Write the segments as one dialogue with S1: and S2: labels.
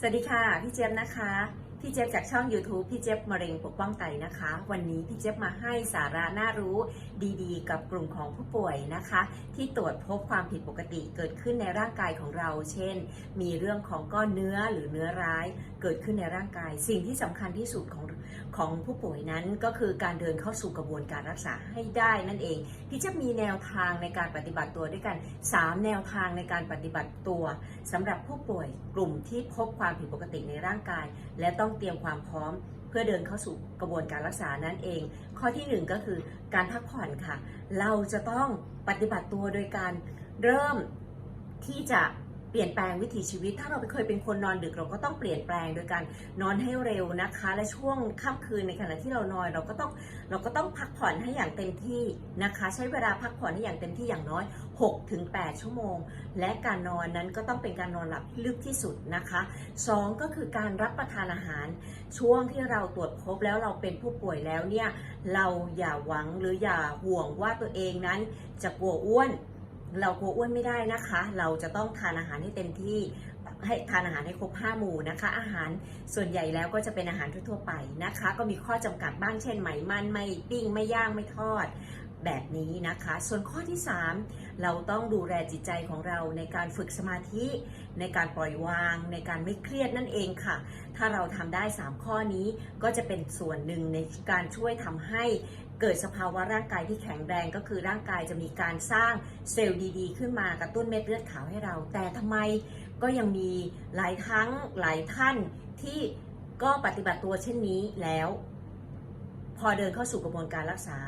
S1: สวัสดีค่ะ พี่เจี๊ยบนะคะ พี่เจี๊ยบจากช่อง YouTube พี่เจี๊ยบมะเร็งปกป้องไตนะคะ วันนี้พี่เจี๊ยบมาให้สาระน่ารู้ดีๆ กับกลุ่มของผู้ป่วยนะคะ ที่ตรวจพบความผิดปกติเกิดขึ้นในร่างกายของเรา เช่น มีเรื่องของก้อนเนื้อหรือเนื้อร้าย เกิดขึ้นในร่างกาย สิ่งที่สำคัญที่สุดของของผู้ป่วยนั้นก็คือการเดินเข้าสู่กระบวนการรักษาให้ได้นั่นเอง พี่เจี๊ยบมีแนวทางในการปฏิบัติตัวด้วยกัน 3 แนวทางในการปฏิบัติตัวสำหรับผู้ป่วยกลุ่มที่พบความผิดปกติในร่างกาย และต้ององเตรียมความพร้อม เพื่อเดินเข้าสู่กระบวนการรักษานั่นเอง ข้อที่หนึ่งก็คือการพักผ่อนค่ะ เราจะต้องปฏิบัติตัวโดยการเริ่มที่จะ เปลี่ยนแปลงวิถีชีวิต ถ้าเราเคยเป็นคนนอนดึกเราก็ต้องเปลี่ยนแปลงโดยการนอนให้เร็วนะคะ และช่วงค่ำคืนในขณะที่เรานอนเราก็ต้องเราก็ต้องพักผ่อนให้อย่างเต็มที่นะคะ ใช้เวลาพักผ่อนให้อย่างเต็มที่อย่างน้อย 6-8 ชั่วโมง และการนอนนั้นก็ต้องเป็นการนอนหลับที่ลึกที่สุดนะคะสองก็คือการรับประทานอาหาร ช่วงที่เราตรวจพบแล้วเราเป็นผู้ป่วยแล้วเนี่ยเราอย่าหวังหรืออย่าห่วงว่าตัวเองนั้นจะกลัวอ้วน เรากลัวอ้วนไม่ได้นะคะ เราจะต้องทานอาหารให้เต็มที่ให้ทานอาหารให้ครบห้าหมู่นะคะ อาหารส่วนใหญ่แล้วก็จะเป็นอาหารทั่วๆไปนะคะ ก็มีข้อจำกัดบ้างเช่นไหมมันไม่ปิ้งไม่ย่างไม่ทอด แบบนี้นะคะ ส่วนข้อที่ 3 เราต้องดูแลจิตใจของเราในการฝึกสมาธิในการปล่อยวาง ในการไม่เครียดนั่นเองค่ะ ถ้าเราทำได้ 3 ข้อนี้ก็จะเป็นส่วนหนึ่งในการช่วยทำให้เกิดสภาวะร่างกายที่แข็งแรงก็คือร่างกายจะมีการสร้างเซลล์ดี ๆ ขึ้นมากระตุ้นเม็ดเลือดขาวให้เรา แต่ทำไมก็ยังมีหลายทั้งหลายท่านที่ก็ปฏิบัติตัวเช่นนี้แล้ว พอเดินเข้าสู่กระบวนการรักษา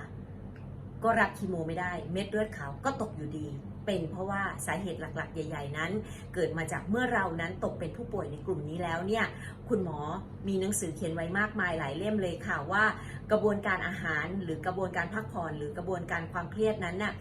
S1: ก็รับคีโมไม่ได้ เม็ดเลือดขาวก็ตกอยู่ดี เป็นเพราะว่าสาเหตุหลักๆ ใหญ่ ๆ นั้น เกิดมาจากเมื่อเรานั้นตกเป็นผู้ป่วยในกลุ่มนี้แล้วเนี่ยคุณหมอมีหนังสือเขียนไว้มากมายหลายเล่มเลยค่ะว่า กระบวนการอาหารหรือกระบวนการพักผ่อนหรือกระบวนการความเครียดนั้นน่ะ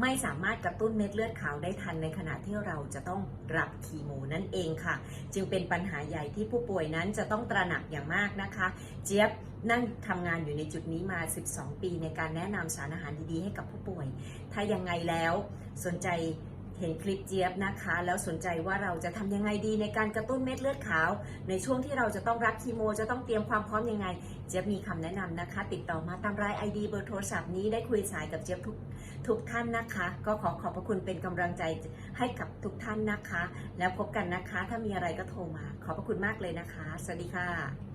S1: ไม่สามารถกระตุ้นเม็ดเลือดขาวได้ทันในขณะที่เราจะต้องรับคีโมนั่นเองค่ะ จึงเป็นปัญหาใหญ่ที่ผู้ป่วยนั้นจะต้องตระหนักอย่างมากนะคะ เจี๊ยบนั่งทำงานอยู่ในจุดนี้มา 12 ปีในการแนะนำสารอาหารดีๆให้กับผู้ป่วย ถ้ายังไงแล้วสนใจ เห็นคลิปเจี๊ยบนะคะ แล้วสนใจว่าเราจะทำยังไงดีในการกระตุ้นเม็ดเลือดขาว ในช่วงที่เราจะต้องรับคีโม จะต้องเตรียมความพร้อมยังไง เจี๊ยบมีคำแนะนำนะคะ ติดต่อมาตามราย ID เบอร์โทรศัพท์นี้ได้คุยสายกับเจี๊ยบทุกทุกท่านนะคะ ก็ขอขอบพระคุณเป็นกำลังใจให้กับทุกท่านนะคะ แล้วพบกันนะคะ ถ้ามีอะไรก็โทรมา ขอบพระคุณมากเลยนะคะ สวัสดีค่ะ